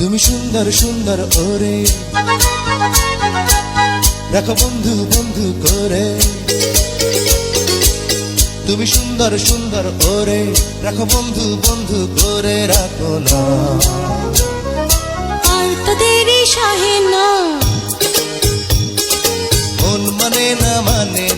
তুমি সুন্দর সুন্দর ওরে। রাখো বন্ধু বন্ধু করে। তুমি সুন্দর সুন্দর ওরে। রাখো বন্ধু বন্ধু করে রাখো না। আর তো দেরি সহে না। মন মানে না মানে